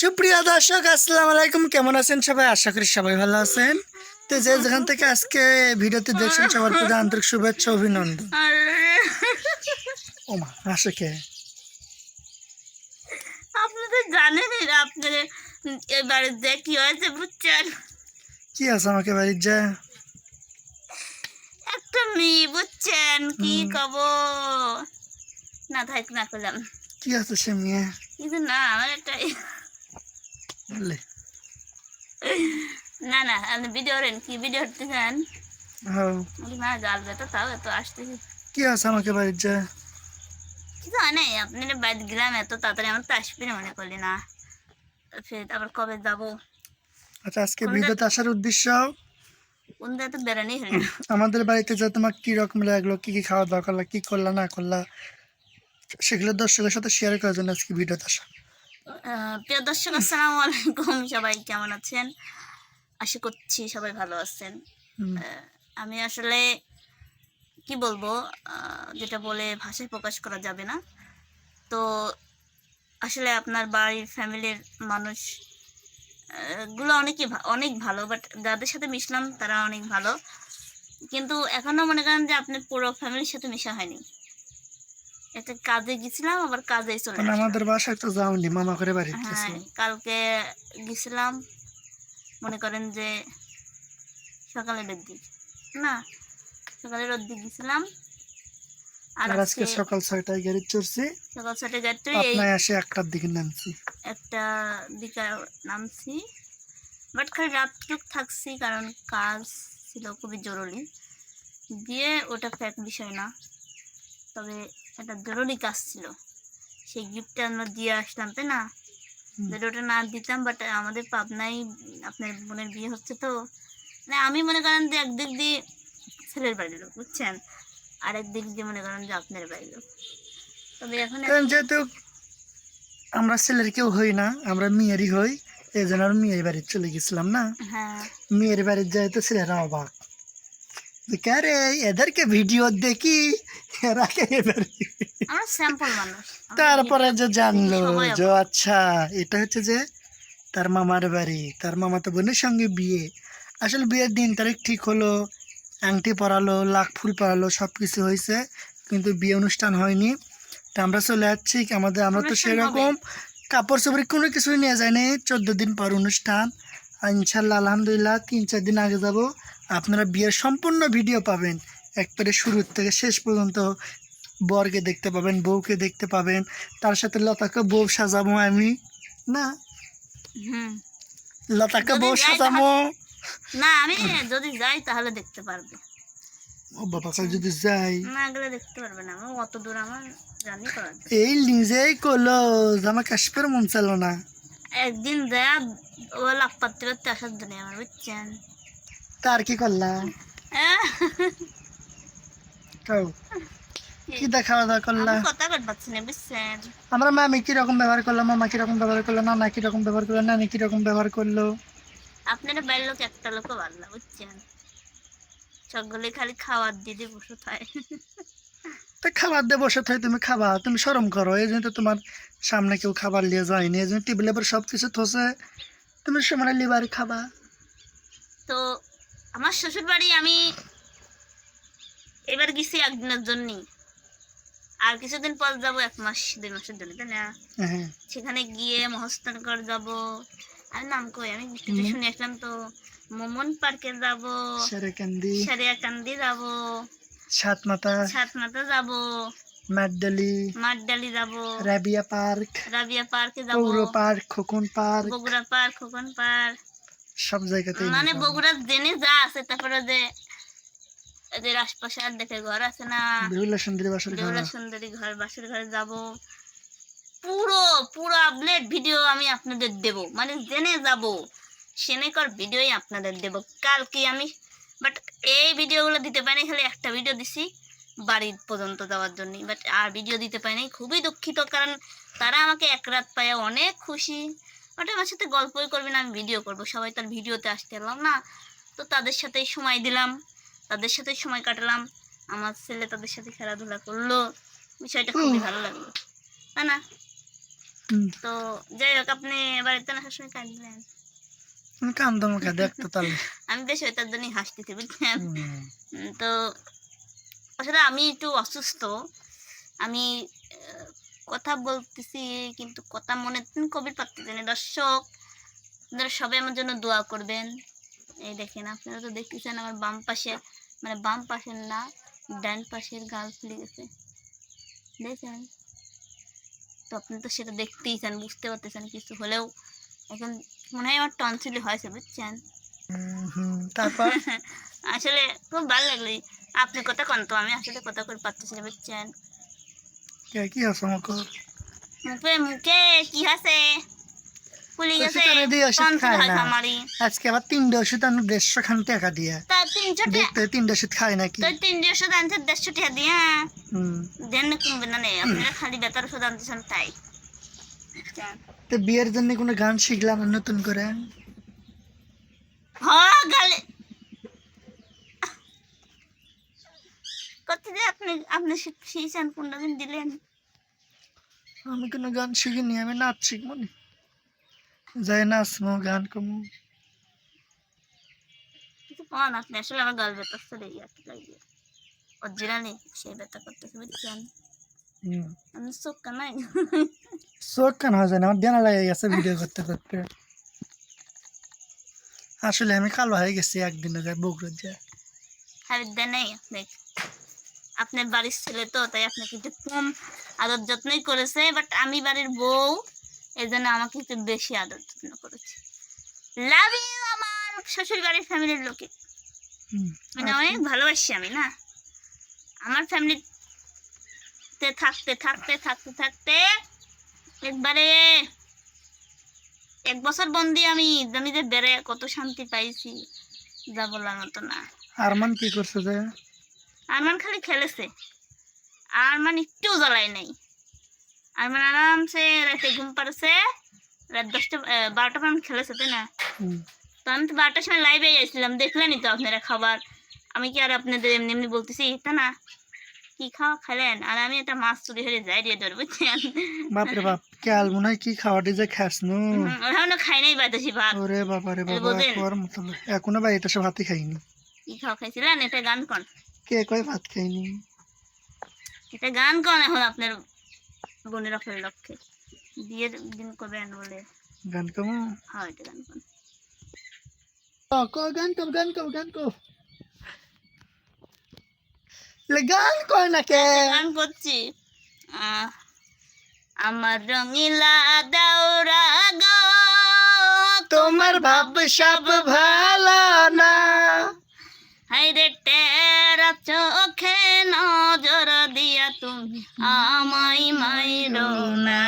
সুপ্রিয় দর্শক আসসালামু আলাইকুম। কেমন আছেন সবাই? আশা করি সবাই ভালো আছেন। তো যে যেখান থেকে আজকে ভিডিওতে দেখছেন সবার প্রতি আন্তরিক শুভেচ্ছা অভিনন্দন। ওমা আসে কে? আপনি তো জানেনই না আপনার এবারে যে কি হয়েছে বুঝছেন? কি আছে আমাকে বাড়ির যা একটা মেয়ে বুঝছেন? কি কব না থাক না করলাম কি আছে সে মেয়ে? কিন্তু না আমার একটা বললে না না আপনি ভিডিও রেন কি ভিডিও হ্যাঁ। তো তাও এত আসতেছি। কি আছে আমাকে বাড়ির যা কিছু নাই আপনার বাড়ি গেলাম এত তাড়াতাড়ি আমার তো আসবে না মনে করলি না। ফের আবার কবে যাব? আচ্ছা আজকে ভিডিওতে আসার উদ্দেশ্য? আমাদের বাড়িতে যে তোমার কি রকম লাগল কি কি খাওয়া দাওয়া করলা কি করলা না করলা সেগুলো দর্শকের সাথে শেয়ার করার জন্য আজকে ভিডিওতে আসা। প্রিয় দর্শক আসসালামু আলাইকুম। সবাই কেমন আছেন? আশা করছি সবাই ভালো আছেন। আমি আসলে কি বলব যেটা বলে ভাষায় প্রকাশ করা যাবে না। তো আসলে আপনার বাড়ির ফ্যামিলির মানুষগুলো অনেকই অনেক ভালো বাট যাদের সাথে মিশলাম তারা অনেক ভালো। কিন্তু এখনও মনে করেন যে আপনার পুরো ফ্যামিলির সাথে মেশা হয়নি। একটা কাজে গেছিলাম আবার কাজেই চলে মানে আসলাম। আমাদের বাসায় তো যাওনি মামা করে বাড়িতে হ্যাঁ কালকে গেছিলাম মনে করেন যে সকালের দিক না সকালের দিক গেছিলাম। আর আজকে সকাল ছয়টায় গাড়ি চড়ছি। সকাল এই আপনায় আসে একটার দিকে নামছি। একটা দিকে নামছি। বাট খালি রাতটুক থাকছি কারণ কাজ ছিল খুবই জরুরি। দিয়ে ওটা ফ্যাক বিষয় না। তবে একটা জরুরি কাজ ছিল। সেই গিফটটা আমরা দিয়ে আসলাম তাই না। যদি ওটা না দিতাম বাট আমাদের পাবনায় আপনার বোনের বিয়ে হচ্ছে তো। মানে আমি মনে করেন যে একদিক দিয়ে ছেলের বাড়ির লোক বুঝছেন? আর একদিক দিয়ে মনে করেন যে আপনার বাড়ির লোক। তবে এখন যেহেতু আমরা ছেলের কেউ হই না আমরা মেয়েরই হই এই জন্য আর মেয়ের বাড়ি চলে গেছিলাম না? হ্যাঁ। মেয়ের বাড়ির যাই তো ছেলেরা অবাক। কে রে এদেরকে ভিডিও দেখি? এরা কে এদের তারপরে যে জানলো যে আচ্ছা এটা হচ্ছে যে তার মামার বাড়ি। তার মামা তো বোনের সঙ্গে বিয়ে। আসলে বিয়ের দিন তারিখ ঠিক হলো আংটি পরালো লাখ ফুল পরালো সব কিছু হয়েছে কিন্তু বিয়ে অনুষ্ঠান হয়নি। তা আমরা চলে যাচ্ছি আমাদের আমরা তো সেরকম কাপড় চোপড় কোনো কিছুই নিয়ে যায়নি। চোদ্দ দিন পর অনুষ্ঠান। ইনশাল্লাহ আলহামদুলিল্লাহ তিন চার দিন আগে যাব। আপনারা বিয়ের সম্পূর্ণ ভিডিও পাবেন। একবারে শুরু থেকে শেষ পর্যন্ত বরকে দেখতে পাবেন বউকে দেখতে পাবেন। তার সাথে লতাকে বউ সাজাবো আমি। না? লতাকে বউ সাজাবো। না আমি যদি যাই তাহলে দেখতে পারবে। ও যদি যাই। না গেলে দেখতে পারবে না। অত দূর আমার জানি এই নিজেই করল আমার কাশ্মীর মন চালো না। একদিন দেয়া ও পাততে পারতে আসার জন্য আমার বুঝছেন? তার কি করলাম কি দেখা দাওয়া করলা? আমি কথা না বুঝছেন? আমরা মামি কীরকম ব্যবহার করলাম মামা কীরকম ব্যবহার করল নানা কীরকম ব্যবহার করল নানি কীরকম ব্যবহার করল? আপনারা বাইরের লোক একটা লোকও ভালো বুঝছেন? সকলে খালি খাওয়ার দিদি বসে থাকে। তা খাবার দিয়ে বসে থাই তুমি খাবা তুমি সরম করো এই জন্য তো তোমার সামনে কেউ খাবার নিয়ে যায়নি এই জন্য টেবিলের পর সব কিছু থসে তুমি সমানে লিবার খাবা। তো আমার শ্বশুর বাড়ি আমি এবার গেছি একদিনের জন্যই। আর কিছুদিন পর যাব এক মাস দুই মাসের জন্য তাই না? হ্যাঁ। সেখানে গিয়ে মহস্তানগর যাব। আর নাম কই আমি। শুনে আসলাম তো মোমন পার্কে যাব। সেরে সারিয়াকান্দি যাব। সাত সাতমাতা যাব। যাব। রাবিয়া পার্ক রাবিয়া পার্কে যাব। পৌর park Khokon park. Bogura park Khokon park. সব জায়গাতে মানে বগুড়া জেনে যা আছে তারপরে যে এদের আশপাশে আর দেখে ঘর আছে না? সুন্দরী বাসর ঘর। সুন্দরী ঘর বাসের ঘরে যাব। পুরো পুরো আপডেট ভিডিও আমি আপনাদের দেব। মানে জেনে যাব। সেনেকর ভিডিওই আপনাদের দেব। কালকে আমি বাট এই ভিডিওগুলো দিতে পারিনি খালি একটা ভিডিও দিছি বাড়ি পর্যন্ত যাওয়ার জন্য। বাট আর ভিডিও দিতে পারিনি খুবই দুঃখিত কারণ তারা আমাকে এক রাত পায় অনেক খুশি। বাট আমার সাথে গল্পই করবে না আমি ভিডিও করব। সবাই তার ভিডিওতে আসতে পারলাম না। তো তাদের সাথে সময় দিলাম তাদের সাথে সময় কাটালাম। আমার ছেলে তাদের সাথে খেলাধুলা করল। বিষয়টা খুবই ভালো লাগল। তাই না? তো যাই হোক আপনি বাড়িতে না সবসময় কাঁদলেন আমি কান্দো মুখে দেখতো তাহলে। আমি বেশ ওইটার জন্যই হাসতেছি বুঝছেন? তো আসলে আমি একটু অসুস্থ। আমি কথা বলতেছি কিন্তু কথা মনে কবির পারতেছি না। দর্শক আপনারা সবাই আমার জন্য দোয়া করবেন। এই দেখেন আপনারা তো দেখতেছেন আমার বাম পাশে মানে বাম পাশের না ডান পাশের গাল ফুলে গেছে। দেখছেন তো আপনি তো সেটা দেখতেই চান বুঝতে পারতেছেন কিছু হলেও এখন মনে হয় আমার টনসিলি হয়েছে বুঝছেন? তারপর? আসলে খুব ভালো লাগল আপনি কথা কন তো আমি আসলে কথা করে পারতেছি না বুঝছেন? কে আছে আমাকে? মুখে মুখে কি আছে আজকে আবার তিনটে ওষুধ আমি দেড়শো খান টাকা দিয়ে। দেখতে তিনটে ওষুধ খায় নাকি? তো ওষুধ আনছে দেড়শো টাকা দিয়ে হ্যাঁ। দেন কমবে নে আপনারা খালি বেতার ওষুধ আনতেছেন তাই। তো বিয়ের জন্য কোনো গান শিখলাম নতুন করে? হ গালে কত আপনি আপনি শিখছেন? কোনটা দিন দিলেন। আমি কোনো গান শিখিনি আমি নাচ শিখব নি। যাই নাচবো গান কমো আপনি আসলে আমার গাল চলে আর কি লাগিয়ে। অরিজিনালি সেই বেতা করতেছে বুঝছেন? আমি চোখ কানাই চোখ কেন হয়ে যায় না আমার লাগে গেছে ভিডিও করতে করতে। আসলে আমি কালো হয়ে গেছি একদিনে যায় বগুড়া যায় হাবিদ্যা নেই আপনি আপনার বাড়ির ছেলে তো তাই আপনাকে একটু কম আদর যত্নই করেছে বাট আমি বাড়ির বউ এই জন্য আমাকে একটু বেশি আদর যত্ন করেছে। লাভ ইউ আমার শ্বশুর বাড়ির ফ্যামিলির লোকে মানে অনেক ভালোবাসি আমি না? আমার ফ্যামিলিতে থাকতে থাকতে থাকতে থাকতে থাকতে। একবারে এক বছর বন্দি আমি আমি যে বেড়ে কত শান্তি পাইছি যা বলার মতো না। আরমান কি করছে যে? আরমান খালি খেলেছে। আরমান একটু জ্বালাই নাই। আরমান আরামসে রাতে ঘুম পাড়েছে। রাত দশটা বারোটা পর্যন্ত খেলেছে তাই না? তো আমি তো বারোটার সময় লাইভে যাইছিলাম দেখলেনই তো আপনারা খাবার। আমি কি আর আপনাদের এমনি এমনি বলতেছি তা না? কি খাওয়া খেলেন? আর আমি একটা মাছ চুরি হয়ে যাই দিয়ে ধরবো বাপরে বাপ কেয়াল মনে হয় কি খাওয়াটি যে খাস নু? খাই নাই বাইতেছি ভাত। ওরে বাবা সব ভাতই খাইনি। কি খাওয়া খাইছিলেন? এটা গান কন? কে কয় ভাত খাইনি? এটা গান কন এখন আপনার বোনের অপরের লক্ষ্যে? বিয়ের দিন করবেন বলে? গান কমো? হ্যাঁ এটা গান কন? গান কম গান কম গান কম। গান কয় না কে গান করছি আহ, আমার রঙিলা দাওরা গো তোমার ভাব সব ভালো না হাই রে টেরা চোখে নজর দিয়া তুমি আমাই মাইরো না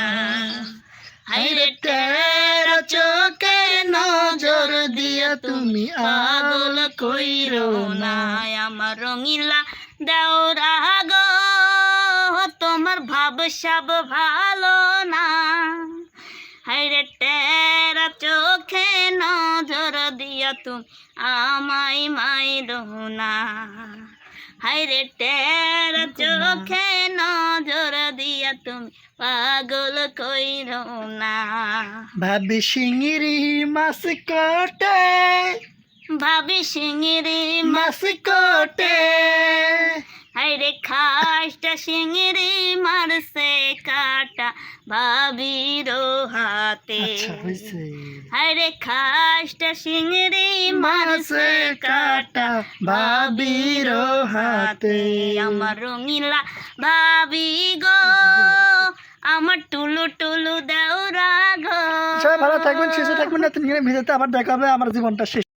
হাই রে টেরা চোখে নজর দিয়া তুমি পাগল কইরো না আমার রঙিলা দেওরা গো তোমার ভাব সব ভালো না। হাইরে টেরা চোখে নজর দিয়া তুমি আমায় মাইরো না। হাইরে টেরা চোখে নজর দিয়া তুমি পাগল কইরো না। ভাবি সিঙ্গিরি মাছ কটে ভাবি সিঙ্গিরি মাছ কটে। হাইরে খাসটা সিঙ্গিরি মারছে কাটা ভাবির হাতে আচ্ছা হয়েছে। হাইরে খাসটা সিঙ্গিরি মারছে কাটা ভাবির হাতে আমার রঙিলা ভাবি গো আমার টুলু টুলু দেওরা গো। সবাই ভালো থাকবেন সুস্থ থাকবেন নতুন করে ভিডিওতে আবার দেখা হবে আমার জীবনটা শেষ।